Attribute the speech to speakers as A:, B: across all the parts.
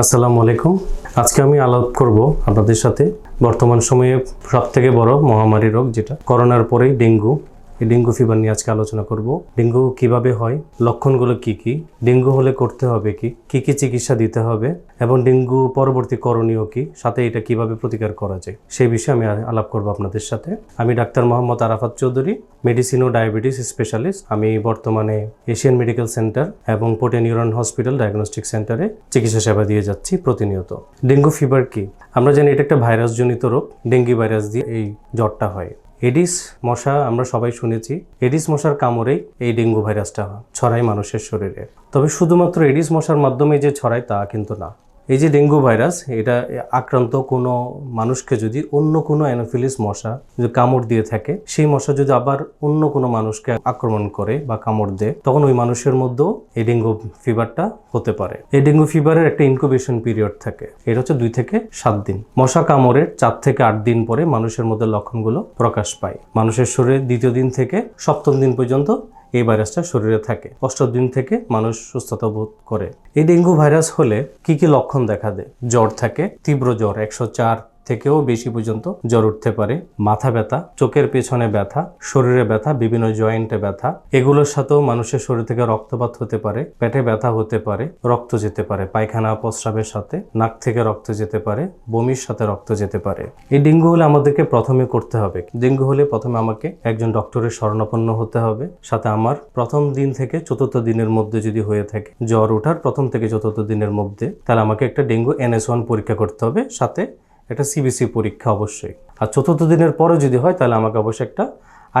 A: আসসালামু আলাইকুম। আজকে আমি আলাপ করব আপনাদের সাথে। বর্তমান সময়ে সবথেকে বড় মহামারী রোগ যেটা, করোনার পরেই ডেঙ্গু। এই ডেঙ্গু ফিভার নিয়ে আজকে আলোচনা করব। ডেঙ্গু কীভাবে হয়, লক্ষণগুলো কি কি, ডেঙ্গু হলে করতে হবে কি কি কি চিকিৎসা দিতে হবে, এবং ডেঙ্গু পরবর্তী করণীয় কি, সাথে এটা কীভাবে প্রতিকার করা যায়, সেই বিষয়ে আমি আলাপ করব আপনাদের সাথে। আমি ডাক্তার মোহাম্মদ আরাফাত চৌধুরী মেডিসিন ও ডায়াবেটিস স্পেশালিস্ট আমি বর্তমানে এশিয়ান মেডিকেল সেন্টার এবং পোটে নিউরন হসপিটাল ডায়াগনস্টিক সেন্টারে চিকিৎসা সেবা দিয়ে যাচ্ছি প্রতিনিয়ত। ডেঙ্গু ফিভার কি? আমরা জানি এটা একটা ভাইরাসজনিত রোগ। ডেঙ্গি ভাইরাস দিয়ে এই জ্বরটা হয়। এডিস মশা আমরা সবাই শুনেছি। এডিস মশার কামড়েই এই ডেঙ্গু ভাইরাসটা ছড়ায় মানুষের শরীরে। তবে শুধুমাত্র এডিস মশার মাধ্যমে যে ছড়ায় তা কিন্তু না। এই যে ডেঙ্গু ভাইরাস, এটা আক্রান্ত কোনো মানুষকে যদি অন্য কোনো অ্যানোফিলিস মশা যদি কামড় দিয়ে থাকে, সেই মশা যদি আবার অন্য কোনো মানুষকে আক্রমণ করে বা কামড় দেয়, তখন ওই মানুষের মধ্যেও এই ডেঙ্গু ফিভারটা হতে পারে। এই ডেঙ্গু ফিভারের একটা ইনকুবেশন পিরিয়ড থাকে, এটা হচ্ছে দুই থেকে সাত দিন। মশা কামড়ের চার থেকে আট দিন পরে মানুষের মধ্যে লক্ষণগুলো প্রকাশ পায়। মানুষের শরীরে দ্বিতীয় দিন থেকে সপ্তম দিন পর্যন্ত এই ভাইরাসটা শরীরে থাকে। অষ্টম দিন থেকে মানুষ সুস্থতা বোধ করে। এই ডেঙ্গু ভাইরাস হলে কি কি লক্ষণ দেখা দেয়? জ্বর থাকে, তীব্র জ্বর, একশো চার থেকেও বেশি পর্যন্ত জ্বর উঠতে পারে। মাথা ব্যথা, চোখের পেছনে ব্যথা, শরীরে ব্যথা, বিভিন্ন জয়েন্টে ব্যথা, এগুলোর সাথেও মানুষের শরীর থেকে রক্তপাত হতে পারে, পেটে ব্যথা হতে পারে, রক্ত যেতে পারে, পায়খানা, প্রস্রাবের সাথে, নাক থেকে রক্ত যেতে পারে, বমির সাথে রক্ত যেতে পারে। এই ডেঙ্গু হলে আমাদেরকে প্রথমে করতে হবে। ডেঙ্গু হলে প্রথমে আমাকে একজন ডক্টরের শরণাপন্ন হতে হবে। সাথে আমার প্রথম দিন থেকে চতুর্থ দিনের মধ্যে যদি হয়ে থাকে জ্বর ওঠার প্রথম থেকে চতুর্থ দিনের মধ্যে, তাহলে আমাকে একটা ডেঙ্গু এনএস ওয়ান পরীক্ষা করতে হবে। সাথে একটা সিবিসি পরীক্ষা অবশ্যই। আর চতুর্থ দিনের পরে যদি হয় তাহলে আমাকে অবশ্যই একটা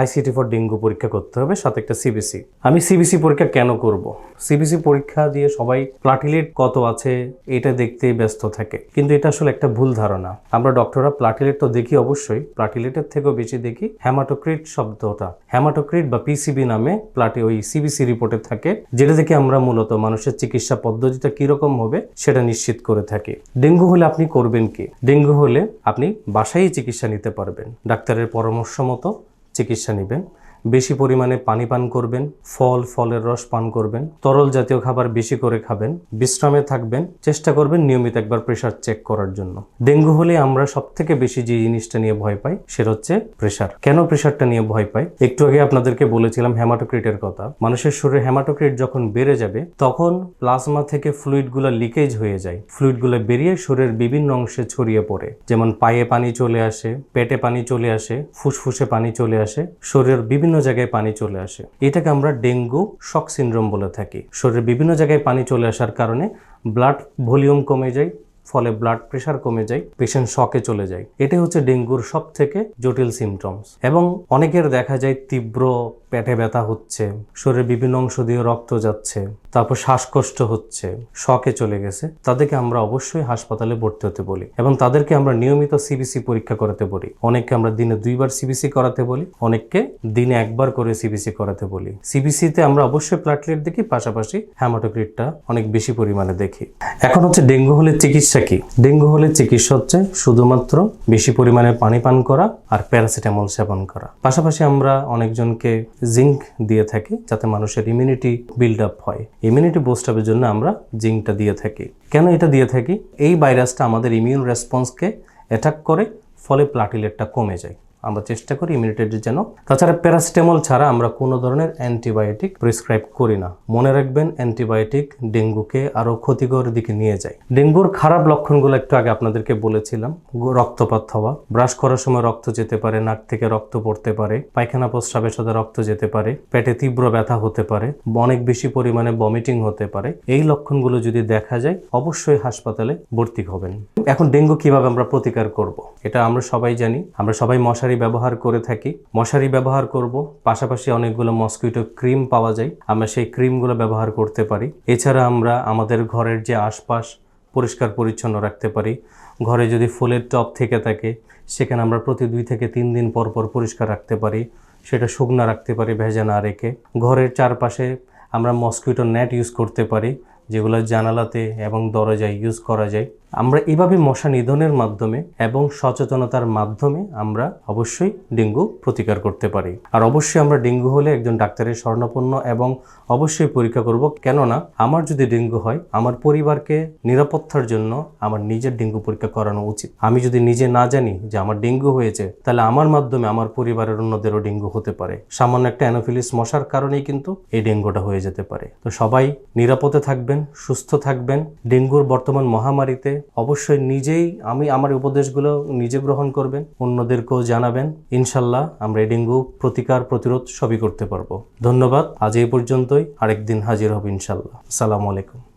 A: আইসিটি ফর ডেঙ্গু পরীক্ষা করতে হবে, সাথে একটা সিবিসি আমি সিবিসি পরীক্ষা কেন করব? সিবিসি পরীক্ষা দিয়ে সবাই প্লাটিলেট কত আছে, এটা দেখতে ব্যস্ত থাকে। কিন্তু এটা আসলে একটা ভুল ধারণা। আমরা ডক্টররা প্লাটিলেট তো দেখি অবশ্যই প্লাটিলেটের থেকেও বেশি দেখি হ্যামাটোক্রিট শব্দটা। হ্যামাটোক্রিট বা পিসিবি নামে প্লাটি ওই সিবিসি রিপোর্টে থাকে, যেটা থেকে আমরা মূলত মানুষের চিকিৎসা পদ্ধতিটা কীরকম হবে সেটা নিশ্চিত করে থাকি। ডেঙ্গু হলে আপনি করবেন কি? ডেঙ্গু হলে আপনি বাসায় চিকিৎসা নিতে পারবেন। ডাক্তারের পরামর্শ মতো চিকিৎসা নেবেন। বেশি পরিমাণে পানি পান করবেন, ফল, ফলের রস পান করবেন, তরল জাতীয় খাবার বেশি করে খাবেন, বিশ্রামে থাকবেন, চেষ্টা করবেন নিয়মিত একবার প্রেশার চেক করার জন্য। ডেঙ্গু হলে আমরা সব থেকে বেশি যে জিনিসটা নিয়ে ভয় পাই সেটা হচ্ছে প্রেশার। কেন প্রেশারটা নিয়ে ভয় পাই? একটু আগে আপনাদেরকে বলেছিলাম হেমাটোক্রিটের কথা। মানুষের শরীরে হেমাটোক্রিট যখন বেড়ে যাবে, তখন প্লাজমা থেকে ফ্লুইডগুলো লিকেজ হয়ে যায়। ফ্লুইডগুলো বেরিয়ে শরীরের বিভিন্ন অংশে ছড়িয়ে পড়ে। যেমন পায়ে পানি চলে আসে, পেটে পানি চলে আসে, ফুসফুসে পানি চলে আসে, শরীরের বিভিন্ন জায়গায় পানি চলে আসে। এটাকে আমরা ডেঙ্গু শক সিনড্রোম বলে থাকি। শরীরে বিভিন্ন জায়গায় পানি চলে আসার কারণে ব্লাড ভলিউম কমে যায়, ফলে ব্লাড প্রেশার কমে যায়, পেশেন্ট শকে চলে যায়। এটা হচ্ছে ডেঙ্গুর সব থেকে জটিল সিমটমস। এবং অনেকের দেখা যায় তীব্র পেটে ব্যথা হচ্ছে শরীরের বিভিন্ন অংশ দিয়ে রক্ত যাচ্ছে, তারপর শ্বাসকষ্ট হচ্ছে, শকে চলে গেছে, তাদেরকে আমরা অবশ্যই হাসপাতালে ভর্তি হতে বলি এবং তাদেরকে আমরা নিয়মিত সিবিসি পরীক্ষা করাতে বলি। অনেককে আমরা দিনে দুইবার সিবিসি করাতে বলি, অনেককে দিনে একবার করে সিবিসি করাতে বলি। সিবিসিতে আমরা অবশ্যই প্লাটলেট দেখি, পাশাপাশি হ্যামাটোক্রিটটা অনেক বেশি পরিমাণে দেখি। এখন হচ্ছে ডেঙ্গু হলে চিকিৎসা কি? ডেঙ্গু হলে চিকিৎসা হচ্ছে শুধুমাত্র বেশি পরিমাণে পানি পান করা আর প্যারাসিটামল সেবন করা। পাশাপাশি আমরা অনেকজনকে জিঙ্ক দিয়ে থাকি যাতে মানুষের ইমিউনিটি বিল্ড আপ হয়। ইমিউনিটি বুস্ট আপের জন্য আমরা জিঙ্কটা দিয়ে থাকি। কেন এটা দিয়ে থাকি? এই ভাইরাসটা আমাদের ইমিউন রেসপন্সকে অ্যাটাক করে, ফলে প্লাটিলেটটা কমে যায়। আমরা চেষ্টা করি ইমিউনিটির যেন। তাছাড়া প্যারাসিটামল ছাড়া আমরা কোনো ধরনের অ্যান্টিবায়োটিক প্রেসক্রাইব করি না। মনে রাখবেন অ্যান্টিবায়োটিক ডেঙ্গুকে আরও ক্ষতিকর দিকে নিয়ে যায়। ডেঙ্গুর খারাপ লক্ষণগুলো একটু আগে আপনাদেরকে বলেছিলাম। রক্তপাত হওয়া ব্রাশ করার সময় রক্ত যেতে পারে, নাক থেকে রক্ত পড়তে পারে, পায়খানা প্রস্রাবের সাথে রক্ত যেতে পারে, পেটে তীব্র ব্যথা হতে পারে, অনেক বেশি পরিমাণে বমিটিং হতে পারে। এই লক্ষণগুলো যদি দেখা যায়, অবশ্যই হাসপাতালে ভর্তি হবেন। এখন ডেঙ্গু কীভাবে আমরা প্রতিকার করব। এটা আমরা সবাই জানি। আমরা সবাই মশারি ব্যবহার করে থাকি। মশারি ব্যবহার করব, পাশাপাশি অনেকগুলো মসকুইটো ক্রিম পাওয়া যায়। আমরা সেই ক্রিমগুলো ব্যবহার করতে পারি। এছাড়া আমরা আমাদের ঘরের যে আশপাশ পরিষ্কার পরিচ্ছন্ন রাখতে পারি। ঘরে যদি ফুলের টব থেকে থাকে, সেখানে আমরা প্রতি দুই থেকে তিন দিন পর পর পরিষ্কার রাখতে পারি। সেটা শুকনা রাখতে পারি, ভেজা না রেখে। ঘরের চারপাশে আমরা মসকুইটো নেট ইউজ করতে পারি। যেগুলো জানালাতে এবং দরজায় ইউজ করা যায়। আমরা এভাবে মশা নিধনের মাধ্যমে এবং সচেতনতার মাধ্যমে আমরা অবশ্যই ডেঙ্গু প্রতিকার করতে পারি। আর অবশ্যই আমরা ডেঙ্গু হলে একজন ডাক্তারের স্বর্ণপূর্ণ এবং অবশ্যই পরীক্ষা করব, কেননা আমার যদি ডেঙ্গু হয়, আমার পরিবারকে নিরাপত্তার জন্য আমার নিজের ডেঙ্গু পরীক্ষা করানো উচিত। আমি যদি নিজে না জানি যে আমার ডেঙ্গু হয়েছে, তাহলে আমার মাধ্যমে আমার পরিবারের অন্যদেরও ডেঙ্গু হতে পারে। সামান্য একটা অ্যানোফিলিস মশার কারণেই কিন্তু এই ডেঙ্গুটা হয়ে যেতে পারে। তো সবাই নিরাপদে থাকবেন সুস্থ থাকবেন। ডেঙ্গুর বর্তমান মহামারীতে অবশ্যই নিজেই আমি আমার উপদেশগুলো নিজে গ্রহণ করবেন, অন্যদেরকেও জানাবেন। ইনশাল্লাহ আমরা এই ডেঙ্গু প্রতিকার প্রতিরোধ সবই করতে পারব। ধন্যবাদ। আজ এই পর্যন্তই। আরেকদিন হাজির হবে ইনশাল্লাহ। আসসালামু আলাইকুম।